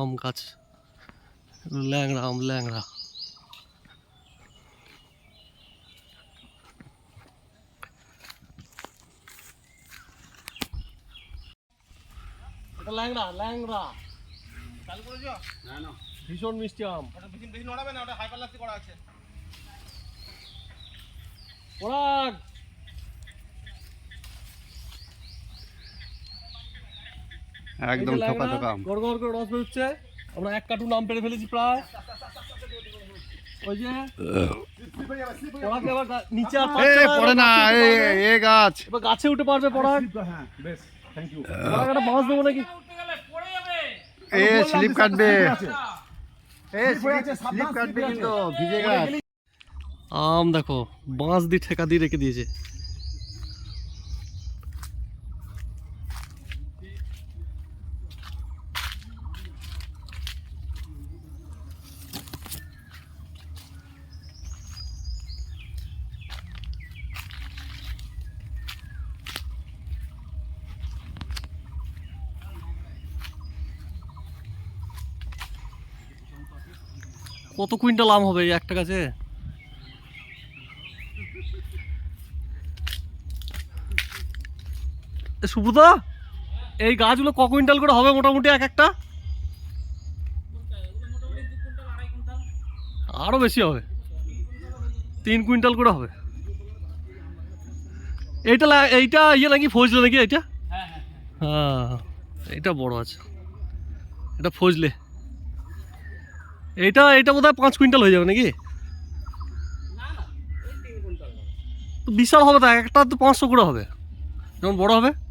আম গাছ। ল্যাংড়া আম ল্যাংড়া। এটা ল্যাংড়া ল্যাংড়া। চালু করেছ? না না। ভীষণ মিষ্টি আম। ওটা বেশি বেশি নড়াবে না ওটা হাইপার করা আছে। পরাগ! একদম থোকা থোকা আম। গড় গড় করে রস বেরোচ্ছে। আমরা এক কার্টুন আম পেরে ফেলেছি প্রায়। ওই যে নিচে আর এ পড়ে না গাছ এবার গাছে উঠে পারবে হ্যাঁ বেশ থ্যাংক ইউ একটা বাঁশ দেবো নাকি? এ স্লিপ কাটবে। এ পড়ে আছে, সাবধান, স্লিপ কাটবে কিন্তু ভিজে গাছ। আম দেখো বাঁশ দিয়ে ঠেকা দিয়ে রেখে দিয়েছে। কত কুইন্টাল আম হবে এই একটা গাছে? এ সুব্রতা এই গাছগুলো ক কুইন্টাল করে হবে মোটামুটি এক একটা? আরও বেশি হবে। তিন কুইন্টাল করে হবে। এইটা এইটা ইয়ে নাকি ফজলে নাকি এইটা? হ্যাঁ এইটা বড় আছে। এটা ফজলে। এইটা এইটা বোধহয় পাঁচ কুইন্টাল হয়ে যাবে নাকি? বিশাল হবে তো, একটা তো পাঁচশো করে হবে। যেমন বড় হবে?